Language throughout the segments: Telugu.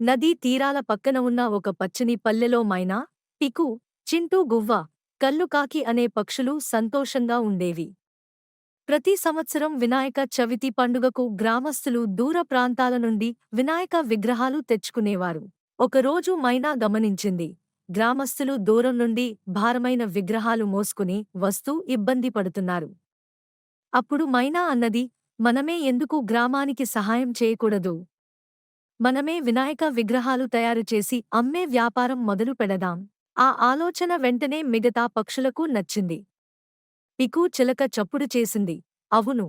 నదీ తీరాల పక్కన ఉన్న ఒక పచ్చని పల్లెలో మైనా పికు చింటూ గువ్వ కల్లుకాకి అనే పక్షులు సంతోషంగా ఉండేవి. ప్రతి సంవత్సరం వినాయక చవితి పండుగకు గ్రామస్తులు దూర ప్రాంతాల నుండి వినాయక విగ్రహాలు తెచ్చుకునేవారు. ఒకరోజు మైనా గమనించింది. గ్రామస్తులు దూరం నుండి భారమైన విగ్రహాలు మోసుకుని వస్తూ ఇబ్బంది పడుతున్నారు. అప్పుడు మైనా అన్నది మనమే ఎందుకు గ్రామానికి సహాయం చేయకూడదు? మనమే వినాయక విగ్రహాలు తయారు చేసి అమ్మే వ్యాపారం మొదలు పెడదాం. ఆ ఆలోచన వెంటనే మిగతా పక్షులకు నచ్చింది. పికు చిలక చప్పుడు చేసింది. అవును.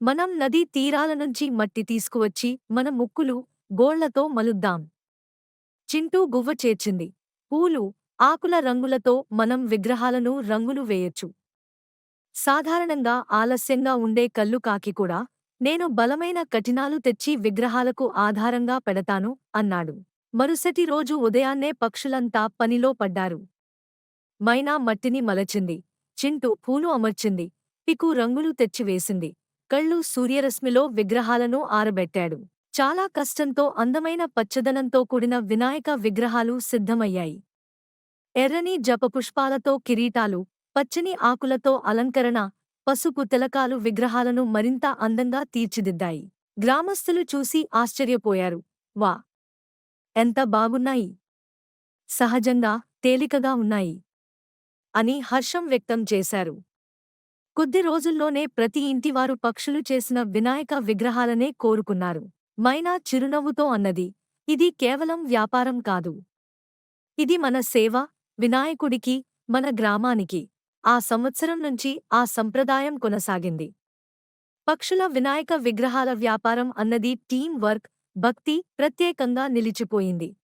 మనం నదీ తీరాల నుంచి మట్టి తీసుకువచ్చి మన ముక్కులు గోళ్ళతో మలుద్దాం. చింటూ గువ్వ చేర్చింది. పూలు ఆకుల రంగులతో మనం విగ్రహాలను రంగులు వేయొచ్చు. సాధారణంగా ఆలస్యంగా ఉండే కల్లు కాకి కూడా నేను బలమైన కఠినాలు తెచ్చి విగ్రహాలకు ఆధారంగా పెడతాను అన్నాడు. మరుసటి రోజు ఉదయాన్నే పక్షులంతా పనిలో పడ్డారు. మైనా మట్టిని మలచింది. చింటూ పూలు అమర్చింది. పికు రంగులు తెచ్చివేసింది. కళ్ళు సూర్యరశ్మిలో విగ్రహాలను ఆరబెట్టాడు. చాలా కష్టంతో అందమైన పచ్చదనంతో కూడిన వినాయక విగ్రహాలు సిద్ధమయ్యాయి. ఎర్రని జపపుష్పాలతో కిరీటాలు పచ్చని ఆకులతో అలంకరణ పసుపు తిలకాలు విగ్రహాలను మరింత అందంగా తీర్చిదిద్దాయి. గ్రామస్తులు చూసి ఆశ్చర్యపోయారు. వా! ఎంత బాగున్నాయి. సహజంగా తేలికగా ఉన్నాయి అని హర్షం వ్యక్తం చేశారు. కొద్ది రోజుల్లోనే ప్రతి ఇంటివారు పక్షులు చేసిన వినాయక విగ్రహాలనే కోరుకున్నారు. మైనా చిరునవ్వుతో అన్నది ఇది కేవలం వ్యాపారం కాదు. ఇది మన సేవ వినాయకుడికి మన గ్రామానికి. ఆ సంవత్సరం నుంచి ఆ సంప్రదాయం కొనసాగింది. పక్షుల వినాయక విగ్రహాల వ్యాపారం అన్నది టీం వర్క్ భక్తి ప్రత్యేకంగా నిలిచిపోయింది.